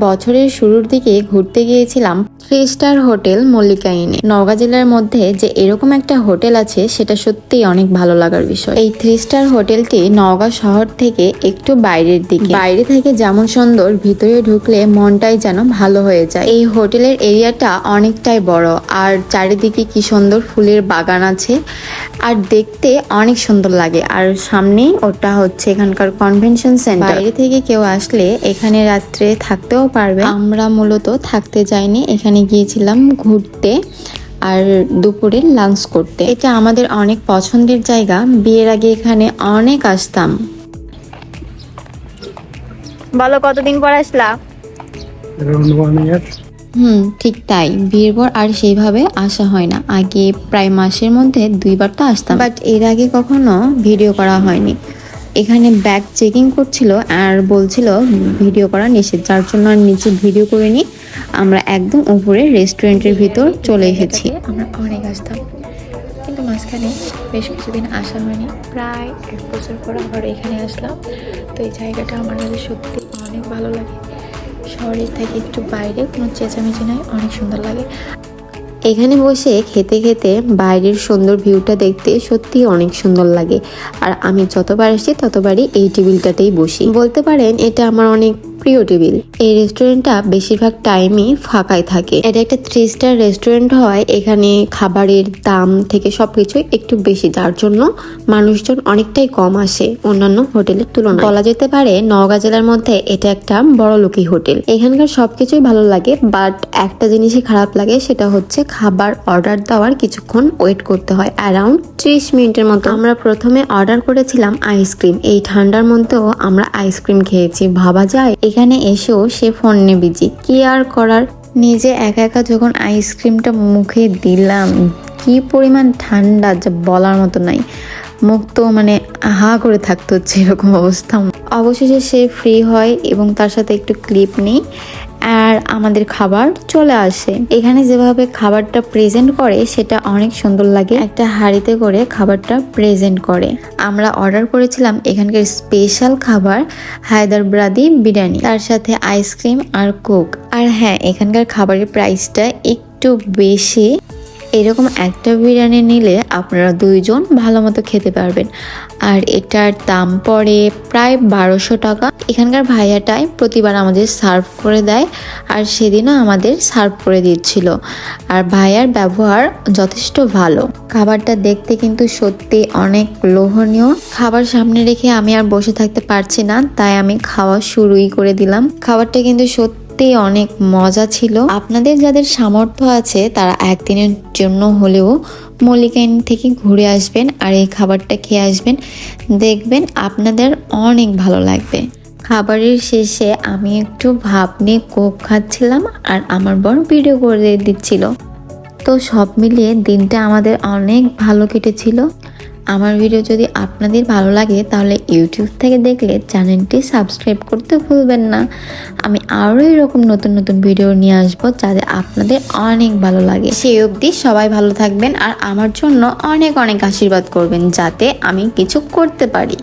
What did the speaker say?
বছরের শুরুর দিকে ঘুরতে গিয়েছিলাম। থ্রি স্টার হোটেল মল্লিকাইনে নওগাঁ জেলার মধ্যে যে এরকম একটা হোটেল আছে, সেটা সত্যিই অনেক ভালো লাগার বিষয়। এই থ্রি স্টার হোটেলটি নওগাঁ শহর থেকে একটু বাইরের দিকে। বাইরে থেকে যেমন সুন্দর, ভিতরে ঢুকলে মনটাই যেন ভালো হয়ে যায়। এই হোটেলের এরিয়াটা অনেকটাই বড়, আর চারিদিকে কি সুন্দর ফুলের বাগান আছে, আর দেখতে অনেক সুন্দর লাগে। আর সামনেই ওটা হচ্ছে এখানকার কনভেনশন সেন্টার। বাইরে থেকে কেউ আসলে এখানে রাত্রে থাকতেও পারবে। আমরা মূলত থাকতে যাইনি, এখানে গিয়েছিলাম ঘুরতে আর দুপুরে লাঞ্চ করতে। এটা আমাদের অনেক পছন্দের জায়গা। বিয়ের আগে এখানে অনেক আসতাম। বলো কতদিন পর আসলা. হুম ঠিক তাই। বিয়ের পর আর সেইভাবে আসা হয় না। আগে প্রায় মাসের মধ্যে দুইবার তো আসতাম। বাট এর আগে কখনো ভিডিও করা হয়নি। এখানে ব্যাগ চেকিং করছিল আর বলছিল, ভিডিও করা নিষেধ। যার জন্য আর নিচে ভিডিও করিনি আমরা একদম উপরে রেস্টুরেন্টের ভিতর চলে এসেছি। আমরা অনেক আসতাম। কিন্তু মাঝখানে বেশ কিছুদিন আসা হয়নি। প্রায় এক বছর পর আবার এখানে আসলাম। তো এই জায়গাটা আমার কাছে সত্যি অনেক ভালো লাগে। শহরের থেকে একটু বাইরে কোনো চেঁচামেচি নাই, অনেক সুন্দর লাগে। এখানে বসে খেতে খেতে বাইরের সুন্দর ভিউটা দেখতে সত্যি অনেক সুন্দর লাগে। আর আমি যতবার আসি ততবারই এই টেবিলটাতেই বসি। বলতে পারেন এটা আমার অনেক প্রিয় টেবিল। এই রেস্টুরেন্টটা বেশিরভাগ টাইমই ফাঁকাই থাকে। এটা একটা থ্রি স্টার রেস্টুরেন্ট হয়। এখানে খাবারের দাম থেকে সবকিছু একটু বেশি। যার জন্য মানুষজন অনেকটাই কম আসে অন্যান্য হোটেলের তুলনায়। বলা যেতে পারে নওগাঁ জেলার মধ্যে এটা একটা বড় লোকই হোটেল। এখানকার সবকিছুই ভালো লাগে, বাট একটা জিনিসই খারাপ লাগে, সেটা হচ্ছে খাবার অর্ডার দেওয়ার কিছুক্ষণ ওয়েট করতে হয়, অ্যারাউন্ড ত্রিশ মিনিটের মতো। আমরা প্রথমে অর্ডার করেছিলাম আইসক্রিম। এই ঠান্ডার মধ্যেও আমরা আইসক্রিম খেয়েছি। ভাবা যায় এখানে এসেও সে ফোন নিয়ে যে, কি আর করার? নিজে একা একা যখন আইসক্রিমটা মুখে দিলাম, কি পরিমাণ ঠান্ডা যা বলার মতো নাই। মুখ তো মানে হা করে থাকতে হচ্ছে এরকম অবস্থা। অবশেষে সে ফ্রি হয় এবং তার সাথে একটু ক্লিপ নিই আর আমাদের খাবার চলে আসে। এখানে যেভাবে খাবারটা প্রেজেন্ট করে, সেটা অনেক সুন্দর লাগে। একটা হাঁড়িতে করে খাবারটা প্রেজেন্ট করে। আমরা অর্ডার করেছিলাম এখানকার স্পেশাল খাবার হায়দ্রাবাদি বিরিয়ানি, তার সাথে আইসক্রিম আর কোক আর হ্যাঁ এখানকার খাবারের প্রাইসটা একটু বেশি। এরকম একটা বিরিয়ানি নিলে আপনারা দুইজন ভালো মতো খেতে পারবেন। আর এটার দাম পড়ে প্রায় বারোশো টাকা। এখানকার ভাইয়াটাই প্রতিবার আমাদের সার্ভ করে দেয় আর সেদিনও আমাদের সার্ভ করে দিচ্ছিল। আর ভাইয়ার ব্যবহার যথেষ্ট ভালো। খাবারটা দেখতে কিন্তু সত্যি অনেক লোভনীয়। খাবার সামনে রেখে আমি আর বসে থাকতে পারছি না, তাই আমি খাওয়া শুরুই করে দিলাম। খাবারটা কিন্তু সত্যি সত্যি অনেক মজা ছিল। আপনাদের যাদের সামর্থ্য আছে, তারা একদিনের জন্য হলেও মল্লিকাইন থেকে ঘুরে আসবেন আর এই খাবারটা খেয়ে আসবেন। দেখবেন আপনাদের অনেক ভালো লাগবে। খাবারের শেষে আমি একটু ভাব নিয়ে কোপ খাচ্ছিলাম আর আমার বর ভিডিও করে দিচ্ছিল। তো সব মিলিয়ে দিনটা আমাদের অনেক ভালো কেটেছিল। আমার ভিডিও যদি আপনাদের ভালো লাগে, তাহলে ইউটিউব থেকে দেখলে চ্যানেলটি সাবস্ক্রাইব করতে ভুলবেন না। আমি আরও এরকম নতুন নতুন ভিডিও নিয়ে আসব যাতে আপনাদের অনেক ভালো লাগে। সেই অবধি সবাই ভালো থাকবেন আর আমার জন্য অনেক অনেক আশীর্বাদ করবেন যাতে আমি কিছু করতে পারি।